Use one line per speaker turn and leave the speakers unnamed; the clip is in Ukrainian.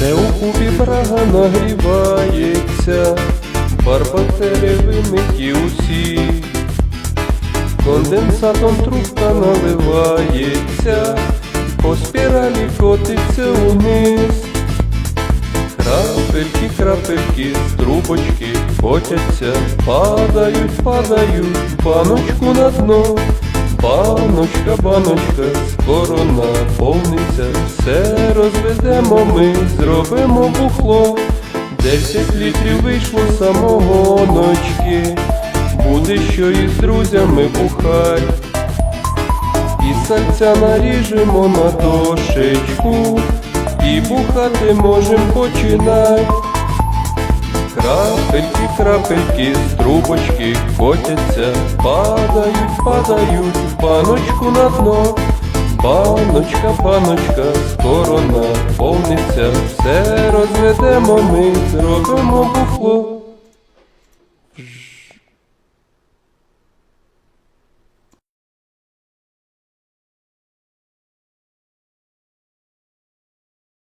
Вже у купі брага нагрівається, барбатери вимиті усі, конденсатом трубка наливається, по спіралі котиться униз. Крапельки, крапельки з трубочки котяться, падають, падають, баночку на дно. Баночка, баночка, скоро наповниться, все розведемо ми, зробимо бухло. Десять літрів вийшло самогоночки, буде що із друзями бухать. І сальця наріжемо на дошечку, і бухати можем починать. Крапельки, крапельки з трубочки котяться, падають, падають, в баночку на дно. Баночка, баночка, скоро наповниться, все розведемо ми, зробимо бухло.